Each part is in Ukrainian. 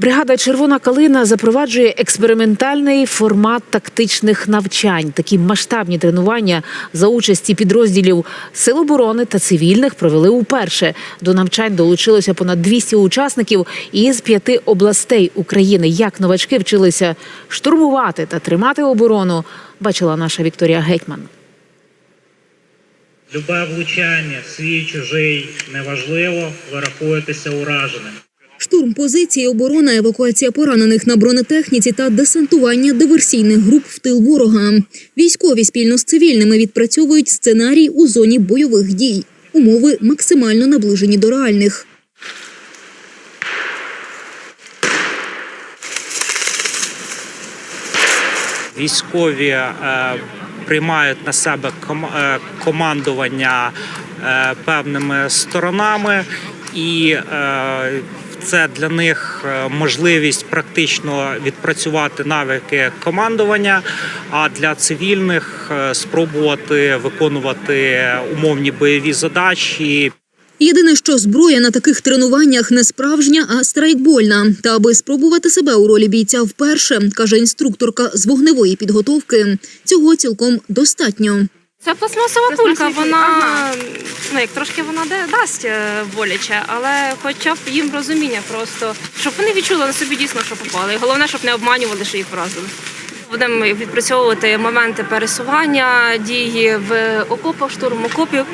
Бригада Червона калина запроваджує експериментальний формат тактичних навчань. Такі масштабні тренування за участі підрозділів Сил оборони та цивільних провели уперше. До навчань долучилося понад 200 учасників із п'яти областей України. Як новачки вчилися штурмувати та тримати оборону, бачила наша Вікторія Гетьман. Любе влучання, свій, чужий, неважливо, ви рахуєтеся ураженим. Штурм позиції, оборона, евакуація поранених на бронетехніці та десантування диверсійних груп в тил ворога. Військові спільно з цивільними відпрацьовують сценарій у зоні бойових дій. Умови максимально наближені до реальних. Військові е, приймають на себе ком- е, командування е, певними сторонами, і е, це для них е, можливість практично відпрацювати навики командування. А для цивільних е, спробувати виконувати умовні бойові задачі Єдине, що зброя на таких тренуваннях не справжня, а страйкбольна. Та аби спробувати себе у ролі бійця вперше, каже інструкторка з вогневої підготовки, цього цілком достатньо. Це пластмасова кулька, вона ну як трошки вона де дасть е, боляче, але хоча б їм розуміння просто, щоб вони відчули на собі дійсно, що попали. І головне, щоб не обманювали, що їх вразили. Будемо відпрацьовувати моменти пересування, дії в окопах, штурм окопів.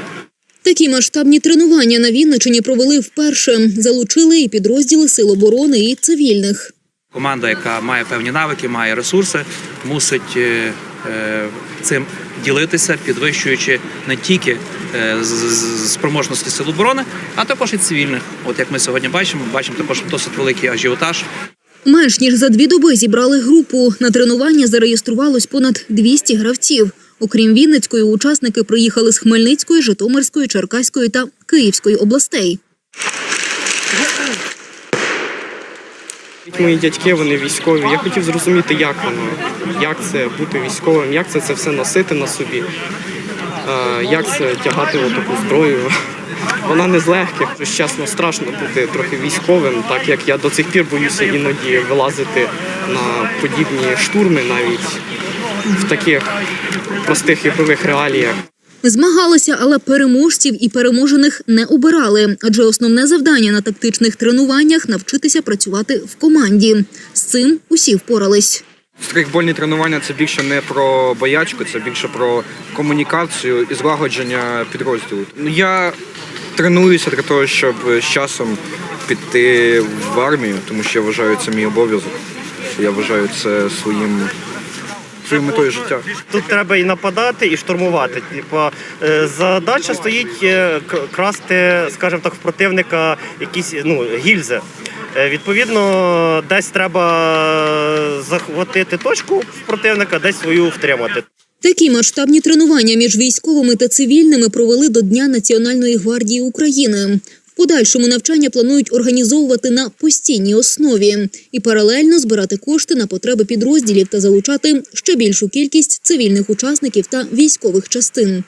Такі масштабні тренування на Вінничині провели вперше. Залучили і підрозділи сил оборони, і цивільних. Команда, яка має певні навики, має ресурси, мусить е, цим ділитися, підвищуючи не тільки е, спроможності сил оборони, а також і цивільних. От як ми сьогодні бачимо, бачимо також досить великий ажіотаж. Менш ніж за дві доби зібрали групу. На тренування зареєструвалось понад 200 гравців. Окрім Вінницької, учасники приїхали з Хмельницької, Житомирської, Черкаської та Київської областей. Мої дядьки, вони військові. Я хотів зрозуміти, як воно, як це бути військовим, як це, це все носити на собі, як це тягати таку зброю. Вона не з легких. Чесно, страшно бути трохи військовим, так як я до цих пір боюся іноді вилазити на подібні штурми навіть в таких простих ігрових реаліях. Змагалися, але переможців і переможених не обирали, адже основне завдання на тактичних тренуваннях навчитися працювати в команді. З цим усі впорались. Стрейкбольні тренування це більше не про боячку, це більше про комунікацію і злагодження підрозділу. Ну, Я тренуюся для того, щоб з часом піти в армію, тому що я вважаю це мій обов'язок. Я вважаю це своїм своєю метою життя. Тут треба і нападати, і штурмувати. Типа е, задача стоїть е, красти, скажімо так, в противника якісь ну, гільзи. Е, Відповідно, десь треба захватити точку в противника, десь свою втримати. Такі масштабні тренування між військовими та цивільними провели до Дня Національної гвардії України. Подальшому навчання планують організовувати на постійній основі і паралельно збирати кошти на потреби підрозділів та залучати ще більшу кількість цивільних учасників та військових частин.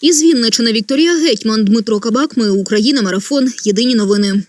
Із Вінничини Вікторія Гетьман, Дмитро Кабак. Ми Україна. Марафон. Єдині новини.